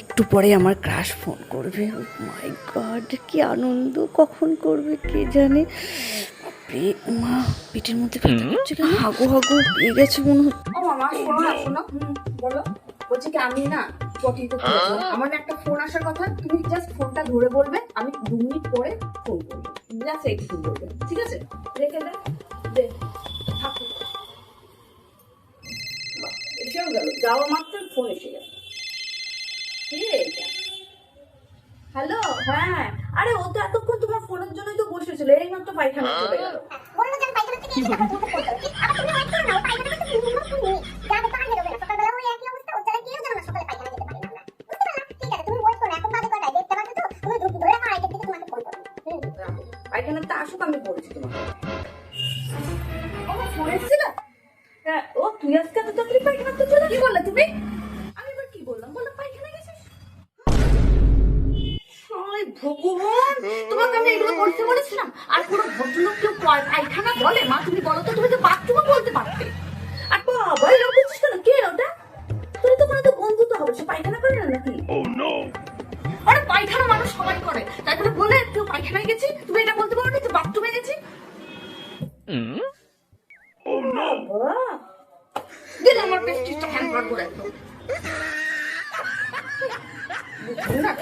একটু পরে আমার ক্রাশ ফোন করবে। মাই গড কি আনন্দ কখন করবে কে জানে? বাপরে মা পেটের মধ্যে ব্যথা করছে কেন? হাগু হাগু পেয়ে গেছে মনে হচ্ছে। ও মামা শোনো না শোনো। বলো। বলছি কি আমি না পটি করতে আমার একটা ফোন আসার কথা। তুমি জাস্ট ফোনটা ধরে বলবে আমি দু মিনিট পরে ফোন করব। জাস্ট এইটুকু বলবে ঠিক আছে? রেখে দে দে থাকুক বাহ, এসেও গেল। যাওয়া মাত্র ফোন এসে গেল। কে এটা হ্যালো হ্যাঁ আরে ও তো এতক্ষণ তোমার ফোনের জন্যই তো বসেছিল এই মাত্র পায়খানা চলে গেল বলল যে আমি পায়খানা থেকে এসে তারপর ফোন করো। আবার তুমি wait করো না, পায়খানা করতে তিন মিনিট তুমি যাবে তো আর বেরোবে সকালবেলা ওই একই অবস্থা, ওর দ্বারা কেউ যেন না সকালে পায়খানা যেতে পারি না আমরা। বুঝতে পারলাম? ঠিক আছে, তুমি wait করো এখন বাজে কয়টা? দেড়টা বাজে তো? তুমি ধরে- ধরে রাখো, আড়াইটার দিকে তোমাকে ফোন করব। পায়খানাতে আসুক আমি বলছি তোমাকে ফোন এসেছিল হ্যাঁ ও তুই আজকে এত তাড়াতাড়ি পায়খানাতে চলে ভগবান তোমাকে আমি এগুলো করতে বলেছিলাম। আর পুরো ভদ্রলোক কেউ পায়খানা বলে? মা তুমি বলো তো তুমি তো বাথরুমও বলতে পারতে। আর বাবা এরকম করছিস কেন? কে ওটা? তোর তো কোনো তো বন্ধু তো হবে সে পায়খানা করে না নাকি? আরে পায়খানা মানুষ সবাই করে। তারপরে বলে কেউ পায়খানায় গেছি? তুমি এটা বলতে পারো না? তুই বাথরুমে গেছি? বাবা, দিন আমার হ্যান্ড করে একদম না